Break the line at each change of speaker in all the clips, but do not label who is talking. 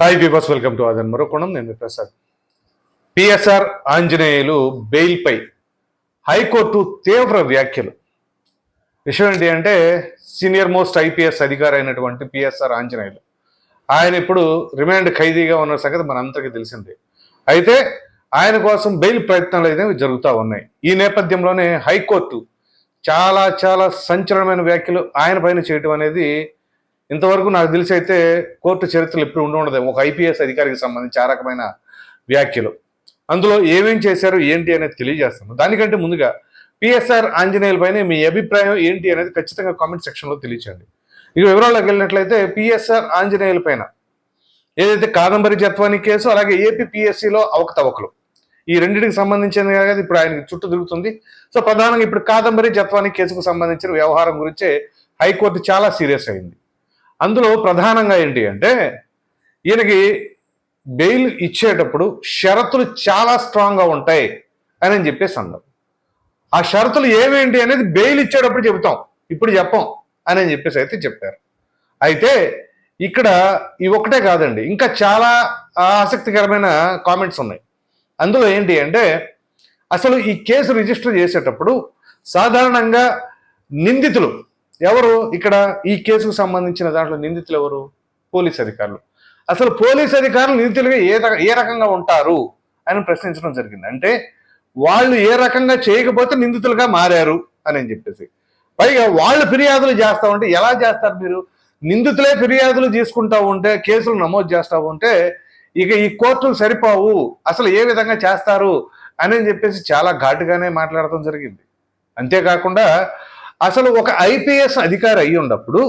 Hi peepers welcome to ఆదన్ మరొకొండం నేను ప్రసాద్ పిఎస్ఆర్ ఆంజనేయులు బెయిల్పై హైకోర్టు తీవ్ర వ్యాఖ్యలు. విషయం ఏంటి అంటే సీనియర్ మోస్ట్ ఐపీఎస్ అధికారి అయినటువంటి పిఎస్ఆర్ ఆంజనేయులు ఆయన ఇప్పుడు రిమాండ్ ఖైదీగా ఉన్న సంగతి మనందరికీ తెలిసిందే. అయితే ఆయన కోసం బెయిల్ ప్రయత్నాలు అయితే జరుగుతూ ఉన్నాయి. ఈ నేపథ్యంలోనే హైకోర్టు చాలా చాలా సంచలనమైన వ్యాఖ్యలు ఆయన పైన చేయటం అనేది ఇంతవరకు నాకు తెలిసి అయితే కోర్టు చరిత్రలు ఎప్పుడు ఉండదు. ఒక ఐపీఎస్ అధికారికి సంబంధించి ఆ రకమైన వ్యాఖ్యలు. అందులో ఏమేం చేశారు ఏంటి అనేది తెలియజేస్తాను. దానికంటే ముందుగా పిఎస్ఆర్ ఆంజనేయుల పైన మీ అభిప్రాయం ఏంటి అనేది ఖచ్చితంగా కామెంట్ సెక్షన్లో తెలియచేయండి. ఇక వివరాల్లోకి వెళ్ళినట్లయితే పిఎస్ఆర్ ఆంజనేయుల పైన ఏదైతే కాదంబరి జత్వాని కేసు అలాగే ఏపీ పిఎస్సిలో అవకతవకలు. ఈ రెండింటికి సంబంధించిన కదా ఇప్పుడు ఆయనకి చుట్టూ తిరుగుతుంది. సో ప్రధానంగా ఇప్పుడు కాదంబరి జత్వాని కేసుకు సంబంధించిన వ్యవహారం గురించే హైకోర్టు చాలా సీరియస్ అయింది. అందులో ప్రధానంగా ఏంటి అంటే ఈయనకి బెయిల్ ఇచ్చేటప్పుడు షరతులు చాలా స్ట్రాంగ్గా ఉంటాయి అని చెప్పేసి అన్నారు ఆ షరతులు ఏమేంటి అనేది బెయిల్ ఇచ్చేటప్పుడు చెబుతాం. ఇప్పుడు చెప్పం అని చెప్పేసి అయితే చెప్పారు. అయితే ఇక్కడ ఈ ఒకటే కాదండి ఇంకా చాలా ఆసక్తికరమైన కామెంట్స్ ఉన్నాయి. అందులో ఏంటి అంటే అసలు ఈ కేసు రిజిస్టర్ చేసేటప్పుడు సాధారణంగా నిందితులు ఎవరు? ఇక్కడ ఈ కేసుకు సంబంధించిన దాంట్లో నిందితులు ఎవరు? పోలీస్ అధికారులు. అసలు పోలీస్ అధికారులు నిందితులుగా ఏ ఏ రకంగా ఉంటారు? అని ప్రశ్నించడం జరిగింది. అంటే వాళ్ళు ఏ రకంగా చేయకపోతే నిందితులుగా మారారు అని చెప్పేసి. పైగా వాళ్ళు ఫిర్యాదులు చేస్తూ ఉంటే ఎలా చేస్తారు మీరు? నిందితులే ఫిర్యాదులు తీసుకుంటా ఉంటే కేసులు నమోదు చేస్తూ ఉంటే ఇక ఈ కోర్టులు సరిపోవు. అసలు ఏ విధంగా చేస్తారు? అని చెప్పేసి చాలా ఘాటుగానే మాట్లాడటం జరిగింది. అంతేకాకుండా అసలు ఒక ఐపీఎస్ అధికారి అయి ఉన్నప్పుడు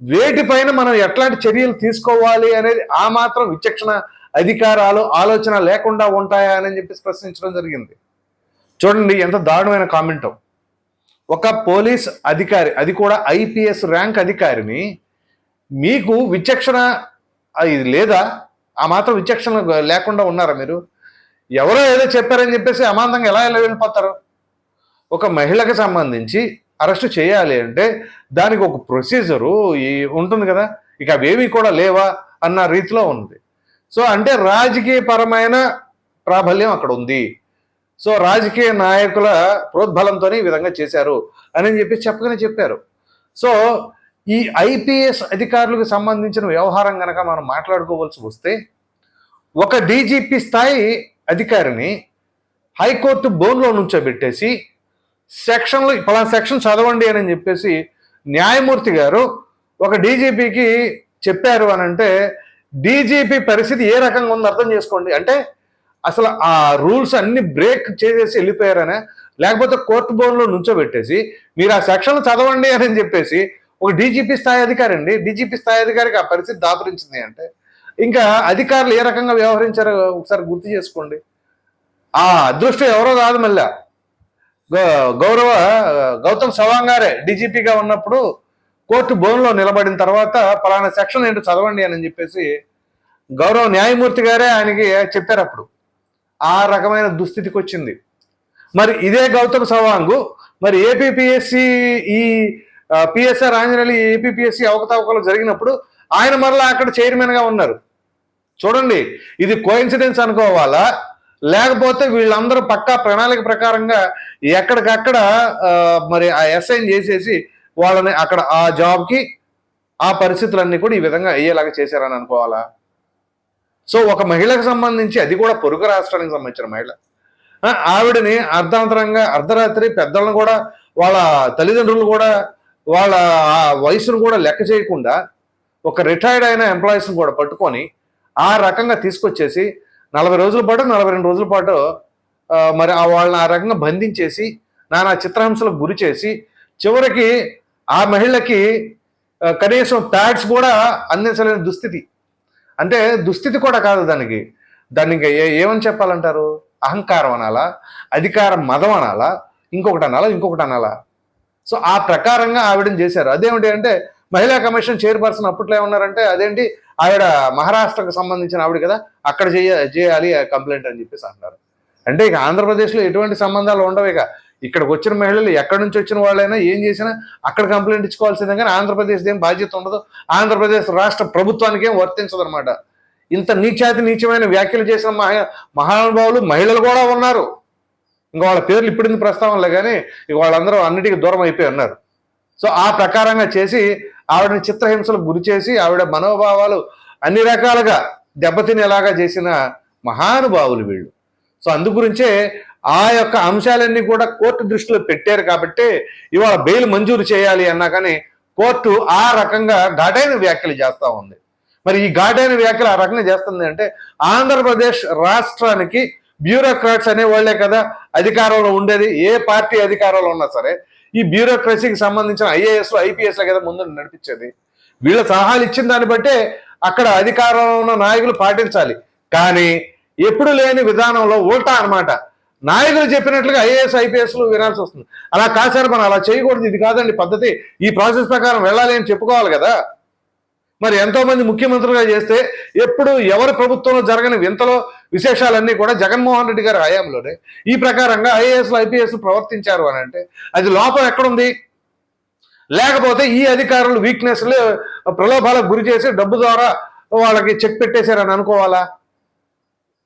వేటిపైన మనం ఎట్లాంటి చర్యలు తీసుకోవాలి అనేది ఆ మాత్రం విచక్షణ అధికారాలు ఆలోచన లేకుండా ఉంటాయా అని చెప్పేసి ప్రశ్నించడం జరిగింది. చూడండి ఎంత దారుణమైన కామెంటో ఒక పోలీస్ అధికారి అది కూడా ఐపీఎస్ ర్యాంక్ అధికారిని మీకు విచక్షణ ఇది లేదా? ఆ మాత్రం విచక్షణ లేకుండా ఉన్నారా మీరు? ఎవరో ఏదో చెప్పారని చెప్పేసి అమాంతంగా ఎలా ఎలా వెళ్ళిపోతారు? ఒక మహిళకి సంబంధించి అరెస్ట్ చేయాలి అంటే దానికి ఒక ప్రొసీజరు ఈ ఉంటుంది కదా. ఇక అవేవి కూడా లేవా అన్న రీతిలో ఉంది. సో అంటే రాజకీయపరమైన ప్రాబల్యం అక్కడ ఉంది. సో రాజకీయ నాయకుల ప్రోద్బలంతో ఈ విధంగా చేశారు అని చెప్పి చెప్పగానే చెప్పారు. సో ఈ ఐపీఎస్ అధికారులకు సంబంధించిన వ్యవహారం కనుక మనం మాట్లాడుకోవాల్సి వస్తే ఒక డీజీపీ స్థాయి అధికారిని హైకోర్టు బోన్లో నుంచోబెట్టేసి సెక్షన్లు పలానా సెక్షన్ చదవండి అని చెప్పేసి న్యాయమూర్తి గారు ఒక డీజీపీకి చెప్పారు అని అంటే డీజీపీ పరిస్థితి ఏ రకంగా ఉందో అర్థం చేసుకోండి. అంటే అసలు ఆ రూల్స్ అన్ని బ్రేక్ చేసేసి వెళ్ళిపోయారనే లేకపోతే కోర్టు బోన్లో నుంచోబెట్టేసి మీరు ఆ సెక్షన్లు చదవండి అని చెప్పేసి ఒక డీజీపీ స్థాయి అధికారి అండి. డీజీపీ స్థాయి అధికారికి ఆ పరిస్థితి దాపరించింది అంటే ఇంకా అధికారులు ఏ రకంగా వ్యవహరించారో ఒకసారి గుర్తు చేసుకోండి. ఆ అదృష్టం ఎవరో కాదు మళ్ళీ. గౌరవ గౌతమ్ సవాంగ్ గారే డీజీపీగా ఉన్నప్పుడు కోర్టు బోన్లో నిలబడిన తర్వాత పలానా సెక్షన్ ఏంటో చదవండి అని చెప్పేసి గౌరవ న్యాయమూర్తి గారే ఆయనకి చెప్పారు అప్పుడు. ఆ రకమైన దుస్థితికి వచ్చింది. మరి ఇదే గౌతమ్ సవాంగ్ మరి ఏపీపీఎస్సి ఈ పిఎస్ఆర్ ఆంజనేయులు ఏపీపీఎస్సి అవకతవకలు జరిగినప్పుడు ఆయన మరలా అక్కడ చైర్మన్గా ఉన్నారు. చూడండి ఇది కోయిన్సిడెన్స్ అనుకోవాలా? లేకపోతే వీళ్ళందరూ పక్కా ప్రణాళిక ప్రకారంగా ఎక్కడికక్కడ మరి ఆ అసైన్ చేసేసి వాళ్ళని అక్కడ ఆ జాబ్కి ఆ పరిస్థితులన్నీ కూడా ఈ విధంగా అయ్యేలాగా చేశారని అనుకోవాలా? సో ఒక మహిళకు సంబంధించి అది కూడా పొరుగు రాష్ట్రానికి సంబంధించిన మహిళ. ఆవిడని అర్ధాంతరంగా అర్ధరాత్రి పెద్దలను కూడా వాళ్ళ తల్లిదండ్రులు కూడా వాళ్ళ వయసును కూడా లెక్క చేయకుండా ఒక రిటైర్డ్ అయిన ఎంప్లాయీస్ని కూడా పట్టుకొని ఆ రకంగా తీసుకొచ్చేసి నలభై రోజుల పాటు నలభై రెండు రోజుల పాటు మరి ఆ వాళ్ళని ఆ రకంగా బంధించేసి నానా చిత్రహింసలకు గురి చేసి చివరికి ఆ మహిళకి కనీసం ప్యాడ్స్ కూడా అందించలేని దుస్థితి. అంటే దుస్థితి కూడా కాదు దానికి. దాన్ని ఇంకా ఏ ఏమని చెప్పాలంటారు? అహంకారం అనాలా? అధికారం మదం అనాలా? ఇంకొకటి అనాలా? ఇంకొకటి అనాలా? సో ఆ ప్రకారంగా ఆవిడని చేశారు. అదేమిటి అంటే మహిళా కమిషన్ చైర్పర్సన్ అప్పట్లో ఏమన్నారంటే అదేంటి? ఆవిడ మహారాష్ట్రకు సంబంధించిన ఆవిడ కదా అక్కడ చేయ చేయాలి కంప్లైంట్ అని చెప్పేసి అంటున్నారు. అంటే ఇక ఆంధ్రప్రదేశ్లో ఎటువంటి సంబంధాలు ఉండవు ఇక. ఇక్కడికి వచ్చిన మహిళలు ఎక్కడి నుంచి వచ్చిన వాళ్ళైనా ఏం చేసినా అక్కడ కంప్లైంట్ ఇచ్చుకోవాల్సిందే కానీ ఆంధ్రప్రదేశ్ ఏం బాధ్యత ఉండదు. ఆంధ్రప్రదేశ్ రాష్ట్ర ప్రభుత్వానికి ఏం వర్తించదు అనమాట ఇంత నీచాతి నీచమైన వ్యాఖ్యలు చేసిన మహా మహానుభావులు మహిళలు కూడా ఉన్నారు. ఇంకా వాళ్ళ పేర్లు ఇప్పుడు ప్రస్తావనలే కానీ ఇక వాళ్ళందరూ అన్నిటికీ దూరం అయిపోయి ఉన్నారు. సో ఆ ప్రకారంగా చేసి ఆవిడని చిత్రహింసలకు గురి చేసి ఆవిడ మనోభావాలు అన్ని రకాలుగా దెబ్బతినేలాగా చేసిన మహానుభావులు వీళ్ళు. సో అందు గురించే ఆ యొక్క అంశాలన్నీ కూడా కోర్టు దృష్టిలో పెట్టారు కాబట్టి ఇవాళ బెయిల్ మంజూరు చేయాలి అన్నా కానీ కోర్టు ఆ రకంగా ఘాటైన వ్యాఖ్యలు చేస్తూ ఉంది. మరి ఈ ఘాటైన వ్యాఖ్యలు ఆ రకంగా చేస్తుంది అంటే ఆంధ్రప్రదేశ్ రాష్ట్రానికి బ్యూరోక్రాట్స్ అనే వాళ్ళే కదా అధికారంలో ఉండేది ఏ పార్టీ అధికారంలో ఉన్నా సరే ఈ బ్యూరోక్రసీకి సంబంధించిన ఐఏఎస్లు ఐపీఎస్ల కదా ముందు నడిపించేది. వీళ్ళ సలహాలు ఇచ్చిన దాన్ని బట్టే అక్కడ అధికారంలో ఉన్న నాయకులు పాటించాలి. కానీ ఎప్పుడు లేని విధానంలో ఉల్టా అన్నమాట. నాయకులు చెప్పినట్లుగా ఐఏఎస్ ఐపీఎస్లు వినాల్సి వస్తుంది. అలా కాదు సార్ మనం అలా చేయకూడదు. ఇది కాదండి పద్ధతి. ఈ ప్రాసెస్ ప్రకారం వెళ్ళాలి అని చెప్పుకోవాలి కదా. మరి ఎంతోమంది ముఖ్యమంత్రులుగా చేస్తే ఎప్పుడు ఎవరి ప్రభుత్వంలో జరగని వింతలో విశేషాలన్నీ కూడా జగన్మోహన్ రెడ్డి గారి హయాంలోనే ఈ ప్రకారంగా ఐఏఎస్లు ఐపీఎస్ ప్రవర్తించారు అని అంటే అది లోపం ఎక్కడుంది? లేకపోతే ఈ అధికారులు వీక్నెస్లు ప్రలోభాలకు గురి చేసి డబ్బు ద్వారా వాళ్ళకి చెక్ పెట్టేశారని అనుకోవాలా?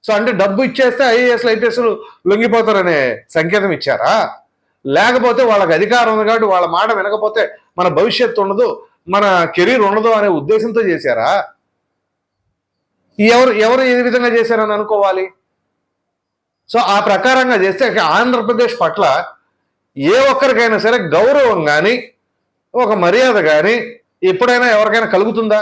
సో అంటే డబ్బు ఇచ్చేస్తే ఐఏఎస్లు ఐపీఎస్లు లొంగిపోతారనే సంకేతం ఇచ్చారా? లేకపోతే వాళ్ళకి అధికారం ఉంది కాబట్టి వాళ్ళ మాట వినకపోతే మన భవిష్యత్తు ఉండదు మన కెరీర్ ఉండదు అనే ఉద్దేశంతో చేశారా? ఎవరు ఎవరు ఏ విధంగా చేశారని అనుకోవాలి? సో ఆ ప్రకారంగా చేస్తే ఆంధ్రప్రదేశ్ పట్ల ఏ ఒక్కరికైనా సరే గౌరవం కానీ ఒక మర్యాద కానీ ఎప్పుడైనా ఎవరికైనా కలుగుతుందా?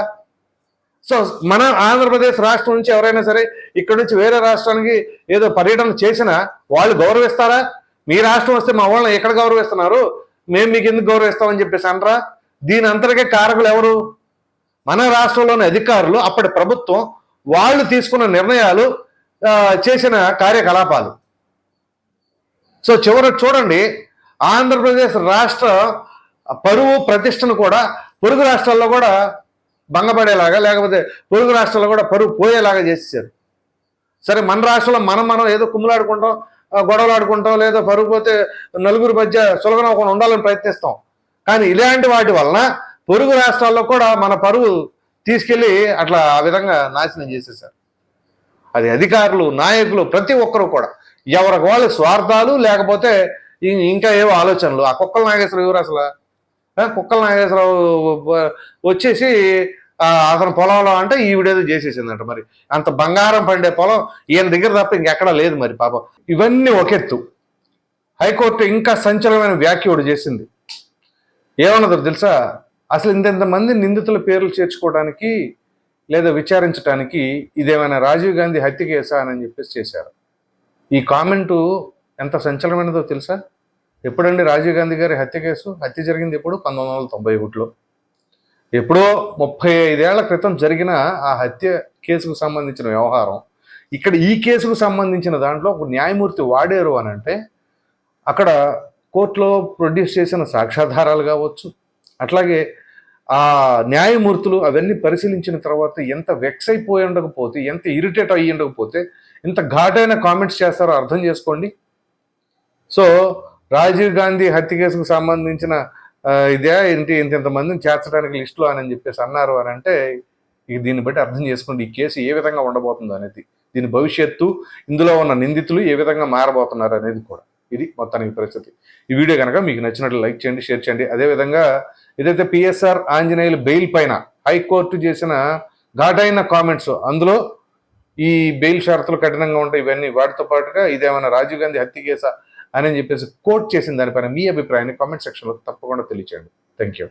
సో మన ఆంధ్రప్రదేశ్ రాష్ట్రం నుంచి ఎవరైనా సరే ఇక్కడ నుంచి వేరే రాష్ట్రానికి ఏదో పర్యటన చేసినా వాళ్ళు గౌరవిస్తారా? మీ రాష్ట్రం వస్తే మా వాళ్ళని ఎక్కడ గౌరవిస్తున్నారు? మేము మీకు ఎందుకు గౌరవిస్తామని చెప్పేసి అనరా? దీని అంతటికే కారకులు ఎవరు? మన రాష్ట్రంలోని అధికారులు అప్పటి ప్రభుత్వం వాళ్ళు తీసుకున్న నిర్ణయాలు చేసిన కార్యకలాపాలు. సో చివరి చూడండి ఆంధ్రప్రదేశ్ రాష్ట్ర పరువు ప్రతిష్టను కూడా పొరుగు రాష్ట్రాల్లో కూడా భంగపడేలాగా లేకపోతే పొరుగు రాష్ట్రాల్లో కూడా పరువు పోయేలాగా చేసేసారు సరే మన రాష్ట్రంలో మనం మనం ఏదో కుమ్ములాడుకుంటాం గొడవలు ఆడుకుంటాం లేదా పరుగు పోతే నలుగురు మధ్య సులభనవ్వకుండా ఉండాలని ప్రయత్నిస్తాం. కానీ ఇలాంటి వాటి వలన పొరుగు రాష్ట్రాల్లో కూడా మన పరువు తీసుకెళ్ళి అట్లా ఆ విధంగా నాశనం చేసేసారు అది అధికారులు నాయకులు ప్రతి ఒక్కరు కూడా. ఎవరికి వాళ్ళు స్వార్థాలు లేకపోతే ఇంకా ఏవో ఆలోచనలు. ఆ కుక్కల నాగేశ్వరరావు ఎవరు అసలు? కుక్కల నాగేశ్వరరావు వచ్చేసి అతని పొలంలో అంటే ఈవిడేదో చేసేసిందంట మరి. అంత బంగారం పండే పొలం ఈయన దగ్గర తప్ప ఇంకెక్కడా లేదు మరి పాపం. ఇవన్నీ ఒకెత్తు హైకోర్టు ఇంకా సంచలనమైన వ్యాఖ్య ఒకటి చేసింది. ఏమన్నదో తెలుసా? అసలు ఇంతెంతమంది నిందితుల పేర్లు చేర్చుకోవడానికి లేదా విచారించడానికి ఇదేమైనా రాజీవ్ గాంధీ హత్య కేసా అని చెప్పేసి చేశారు. ఈ కామెంటు ఎంత సంచలనమైనదో తెలుసా? ఎప్పుడండి రాజీవ్ గాంధీ గారి హత్య కేసు? హత్య జరిగింది ఎప్పుడు? పంతొమ్మిది వందల తొంభై ఒకటిలో. ఎప్పుడో ముప్పై ఐదేళ్ళ క్రితం జరిగిన ఆ హత్య కేసుకు సంబంధించిన వ్యవహారం. ఇక్కడ ఈ కేసుకు సంబంధించిన దాంట్లో ఒక న్యాయమూర్తి వాడారు అని అంటే అక్కడ కోర్టులో ప్రొడ్యూస్ చేసిన సాక్ష్యాధారాలు కావచ్చు అట్లాగే ఆ న్యాయమూర్తులు అవన్నీ పరిశీలించిన తర్వాత ఎంత వెక్స్ అయిపోయి ఉండకపోతే ఎంత ఇరిటేట్ అయ్యి ఉండకపోతే ఇంత ఘాటైన కామెంట్స్ చేస్తారో అర్థం చేసుకోండి. సో రాజీవ్ గాంధీ హత్య కేసుకు సంబంధించిన ఇదే ఇంటి ఇంత ఇంతమందిని చేర్చడానికి లిస్టులో అని చెప్పేసి అన్నారు అని అంటే ఇక దీన్ని బట్టి అర్థం చేసుకోండి ఈ కేసు ఏ విధంగా ఉండబోతుందో అనేది. దీని భవిష్యత్తు ఇందులో ఉన్న నిందితులు ఏ విధంగా మారబోతున్నారు అనేది కూడా. ఇది మొత్తానికి పరిస్థితి. ఈ వీడియో కనుక మీకు నచ్చినట్లు లైక్ చేయండి షేర్ చేయండి. అదేవిధంగా ఏదైతే పిఎస్ఆర్ ఆంజనేయులు బెయిల్ పైన హైకోర్టు చేసిన ఘాటైన కామెంట్స్ అందులో ఈ బెయిల్ షరతులు కఠినంగా ఉంటాయి ఇవన్నీ వాటితో పాటుగా ఇదేమైనా రాజీవ్ గాంధీ హత్య కేసా అని చెప్పేసి కోర్ట్ చేసిన దానిపైన మీ అభిప్రాయాన్ని కామెంట్ సెక్షన్లో తప్పకుండా తెలియచేయండి. Thank you